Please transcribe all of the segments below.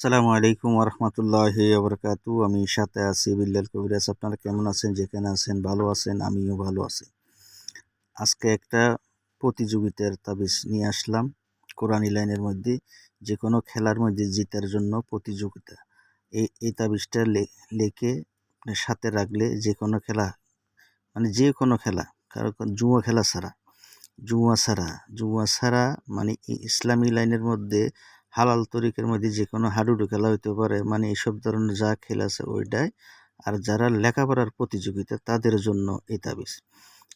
সালামু আলাইকুম রহমতুল্লাহ আবরকাতু আমি সাথে আছি বিল্লাল কবিরাজ আপনারা কেমন আছেন? যেখানে আছেন, ভালো আছেন? আমিও ভালো আছি। আজকে একটা প্রতিযোগিতার তাবিজ নিয়ে আসলাম। কোরআনী লাইনের মধ্যে যে কোনো খেলার মধ্যে জিতার জন্য প্রতিযোগিতা। এই এই তাবিজটা লেখে সাথে রাখলে যে কোনো খেলা মানে যে কোনো খেলা, কারও জুয়া খেলা ছাড়া। জুয়া ছাড়া জুয়া ছাড়া মানে ইসলামী লাইনের মধ্যে হালাল তরিকের মধ্যে যে কোনো হাডুডু খেলা হইতে পারে মানে এইসব ধরনের যা খেলা আছে ওইটাই। আর যারা লেখাপড়ার প্রতিযোগিতা, তাদের জন্য এই তাবিজ।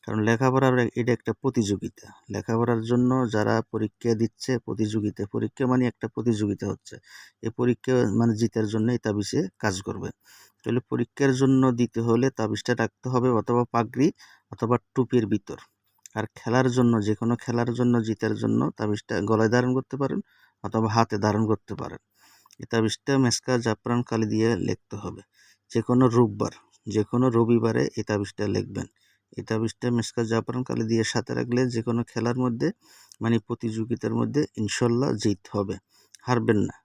কারণ লেখাপড়ার এটা একটা প্রতিযোগিতা। লেখাপড়ার জন্য যারা পরীক্ষা দিচ্ছে, প্রতিযোগিতা, পরীক্ষা মানে একটা প্রতিযোগিতা হচ্ছে। এই পরীক্ষা মানে জিতার জন্য এই তাবিজে কাজ করবে। তাহলে পরীক্ষার জন্য দিতে হলে তাবিজটা রাখতে হবে অথবা পাগড়ি অথবা টুপির ভিতর। আর খেলার জন্য যে কোনো খেলার জন্য, জিতার জন্য তাবিজটা গলায় ধারণ করতে পারেন। অথবা হাতে ধারণ করতে পারেন। এই তাবিজটা মেসকা জাফরান কালি দিয়ে লিখতে হবে। যে কোনো রোববার যে কোনো রবিবারে এই তাবিজটা লিখবেন। এই তাবিজটা মেসকা জাফরান কালি দিয়ে সাথে রাখলে যে কোনো খেলার মধ্যে মানে প্রতিযোগিতার মধ্যে ইনশাল্লাহ জিত হবে। হারবেন না।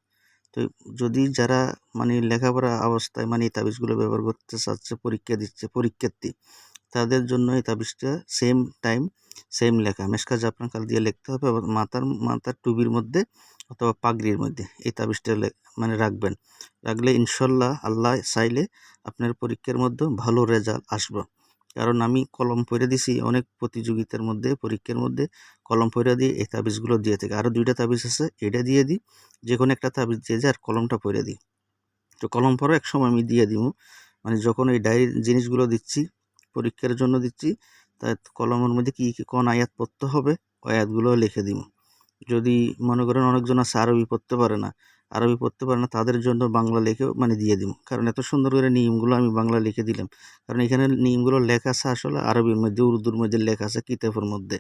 তো যদি যারা মানে লেখাপড়া অবস্থায় মানে তাবিজগুলো ব্যবহার করতে চাচ্ছে, পরীক্ষা দিচ্ছে, পরীক্ষার্থী, তাদের জন্য এই তাবিজটা সেম টাইম সেম লেখা। মেসকা জাফরান কালি দিয়ে লিখতে হবে এবং মাথার মাথার টুবির মধ্যে অথবা পাগড়ির মধ্যে এই তাবিজটা মানে রাখবেন। রাখলে ইনশাল্লাহ আল্লাহ চাইলে আপনার পরীক্ষার মধ্যে ভালো রেজাল্ট আসবে। কারণ আমি কলম পরে দিছি, অনেক প্রতিযোগিতার মধ্যে, পরীক্ষার মধ্যে কলম পরে দিয়ে এই তাবিজগুলো দিয়ে থাকে। আরও দুইটা তাবিজ আছে এটা দিয়ে দিই যে কোনো একটা তাবিজ দিয়ে যায় আর কলমটা পরে দিই। তো কলম পরে এক সময় আমি দিয়ে দিব। মানে যখন এই ডায়েরির জিনিসগুলো দিচ্ছি, পরীক্ষার জন্য দিচ্ছি তাই কলমের মধ্যে কী কী কোন আয়াত পড়তে হবে আয়াতগুলো লিখে দিব। যদি মনে করেন অনেকজন আছে, আরবি পড়তে পারে না, আরবি পড়তে পারে না, তাদের জন্য বাংলা লিখে মানে দিয়ে দিব। কারণ এত সুন্দর করে নিয়মগুলো আমি বাংলা লিখে দিলাম। কারণ এখানে নিয়মগুলো লেখা আছে আসলে আরবির মধ্যে, উর্দুর মধ্যে লেখা আছে কিতাবের মধ্যে।